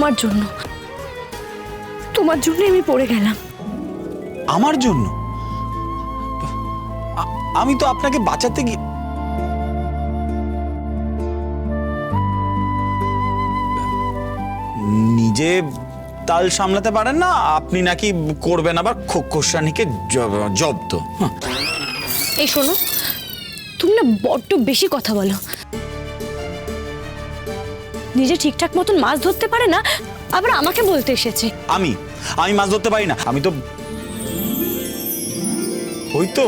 তোমার জন্য। তোমার জন্য আমি পড়ে গেলাম। আমার জন্য? আমি তো আপনাকে বাঁচাতে গিয়ে নিজে তাল সামলাতে পারেন না আপনি নাকি করবেন আবার খোসানিকে জব্দ। এই শোনো তুমি না বড্ড বেশি কথা বলো। নিজে ঠিকঠাক মতন মাছ ধরতে পারে না আবার আমাকে বলতে এসেছে। আমি? আমি মাছ ধরতে পারি না? আমি তো ওই তো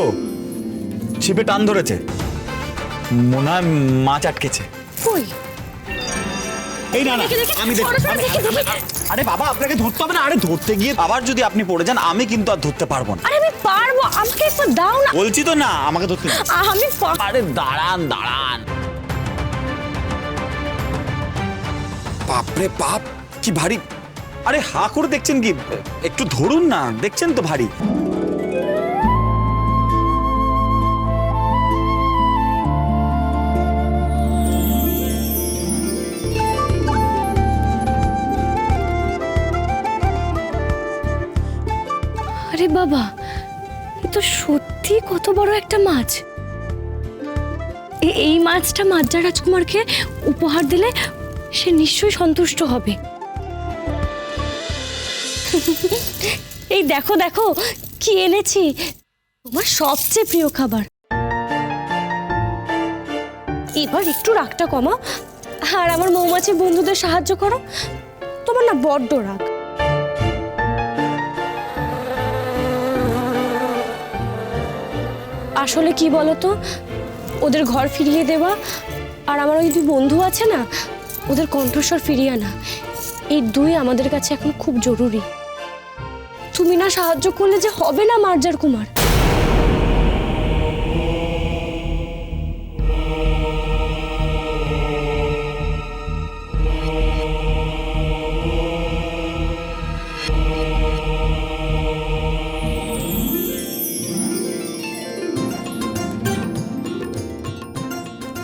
ছিপে টান ধরেছে। মনে হয় মাছ আটকেছে। কই? এই না আমি। আরে বাবা আপনাকে ধরতে হবে না? আরে ধরতে গিয়ে আবার যদি আপনি পড়ে যান আমি কিন্তু আর ধরতে পারব না। আরে আমি পারব আমাকে একটু দাও না। বলছি তো না আমাকে ধরতে। আমি আরে দাঁড়ান দাঁড়ান। বাপরে বাপ, কি ভারী। আরে হা করে দেখছেন কি? একটু ধরুন না, দেখছেন তো ভারী। আরে বাবা, এ তো সত্যি কত বড় একটা মাছ। এই মাছটা মাজ্জা রাজকুমারকে উপহার দিলে সে নিশ্চয়ই সন্তুষ্ট হবে। এই দেখো দেখো, কি এনেছি। তোমার সবচেয়ে প্রিয় খাবার। এবার একটু রাগটা কমাও। আর আমার মৌমাছি বন্ধুদের সাহায্য করো। তোমার না বড্ড রাগ। আসলে কি বলতো? ওদের ঘর ফিরিয়ে দেওয়া। আর আমার ওই দুই বন্ধু আছে না ওদের কণ্ঠস্বর ফিরিয়ে আনা। এই দুই আমাদের কাছে এখন খুব জরুরি। তুমি না সাহায্য করলে যে হবে না মার্জার কুমার।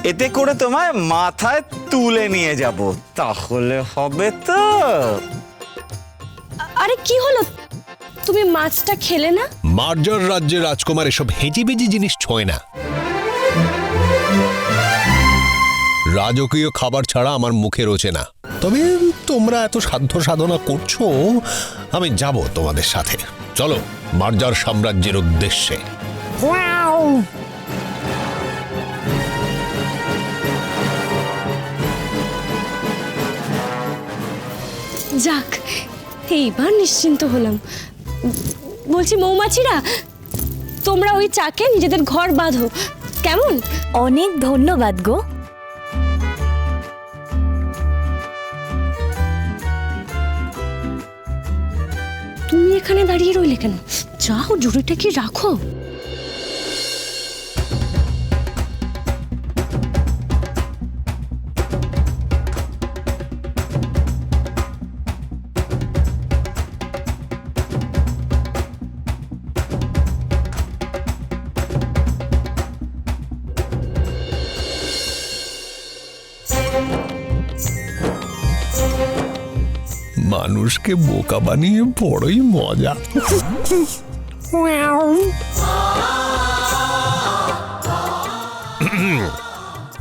এতে করে তোমায় মাথায় তুলে নিয়ে যাব। তাহলে হবে তো। আরে কি হলো? তুমি মাছটা খেলে না? মার্জার রাজ্যের রাজকুমার এসব হেঁচিবেজি জিনিস ছোঁয় না। রাজকীয় খাবার ছাড়া আমার মুখে রোচে না। তবে তোমরা এত সাধ্য সাধনা করছ আমি যাব তোমাদের সাথে। চলো মার্জার সাম্রাজ্যের উদ্দেশ্যে। যাক এইবার নিশ্চিন্ত হলাম। বলছি মৌমাছিরা তোমরা ওই চাকে নিজেদের ঘর বাঁধো। কেমন? অনেক ধন্যবাদ গো। তুমি এখানে দাঁড়িয়ে রইলে কেন? যাও জুড়িটা কি রাখো। মানুষকে বোকা বানিয়ে বড়ই মজা।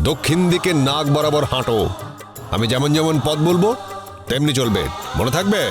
দক্ষিণ দিকে নাক বরাবর হাঁটো। আমি যেমন যেমন পথ বলব তেমনি চলবে। মনে থাকবে?